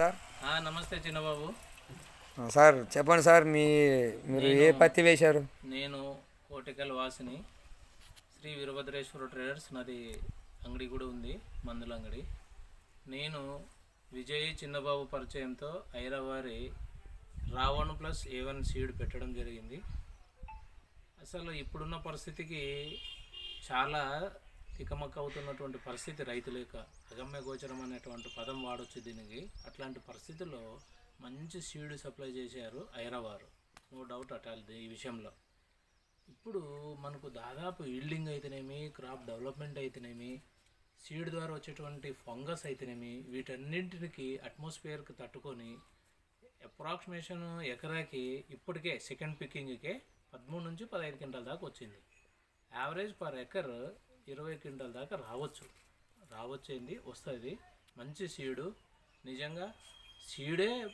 Sir? నమస్తే చిన్నబాబు. Sir చెప్పండి sir మీ మీరు ఏ పత్తి వేశారు? నేను కోటికల్ వాసిని శ్రీ వీరభద్రేశ్వర ట్రేడర్స్ నాది అంగడి కూడా ఉంది మందుల అంగడి. నేను విజయ్ చిన్నబాబు పరిచయంతో ఐరావారి Ravan plus A one seed పెట్టడం జరిగింది. అసలు ఇప్పుడున్న పరిస్థితికి చాలా తికమక్క అవుతున్నటువంటి పరిస్థితి రైతు లేక అగమ్య గోచరం అనేటువంటి పదం వాడొచ్చు దీనికి. అట్లాంటి పరిస్థితుల్లో మంచి సీడ్ సప్లై చేశారు ఐరావారు. నో డౌట్ అట్ ఈ విషయంలో. ఇప్పుడు మనకు దాదాపు ఈల్డింగ్ అయితేనేమి క్రాప్ డెవలప్మెంట్ అయితేనేమి సీడ్ ద్వారా వచ్చేటువంటి ఫంగస్ అయితేనేమి వీటన్నింటికి అట్మాస్ఫియర్కి తట్టుకొని అప్రాక్సిమేషన్ ఎకరాకి ఇప్పటికే సెకండ్ పికింగ్కే పదమూడు నుంచి పదహైదు క్వింటాల దాకా వచ్చింది. యావరేజ్ పర్ ఎకర్ ఇరవై క్వింటాల దాకా రావచ్చు. రావచ్చేంది? వస్తుంది. మంచి సీడు. నిజంగా సీడే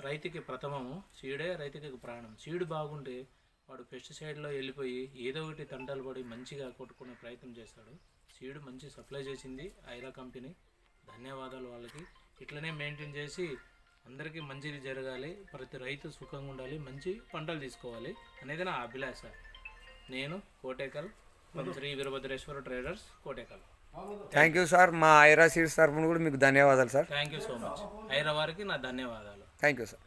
రైతుకి ప్రథమము. సీడే రైతుకి ప్రాణం. సీడు బాగుంటే వాడు పెస్టిసైడ్లో వెళ్ళిపోయి ఏదో ఒకటి తంటలు పడి మంచిగా కొట్టుకునే ప్రయత్నం చేస్తాడు. సీడు మంచి సప్లై చేసింది ఐరా కంపెనీ. ధన్యవాదాలు వాళ్ళకి. ఇట్లనే మెయింటైన్ చేసి అందరికీ మంచిది జరగాలి. ప్రతి రైతు సుఖంగా ఉండాలి. మంచి పంటలు తీసుకోవాలి అనేది నా అభిలాష. నేను Kotekal from Shri Veerabhadreshwara traders Kotekal. Thank you sir మా ఐరా సీడ్స్ తరఫున కూడా మీకు ధన్యవాదాలు sir thank you so much Aira వారికి నా ధన్యవాదాలు. Thank you sir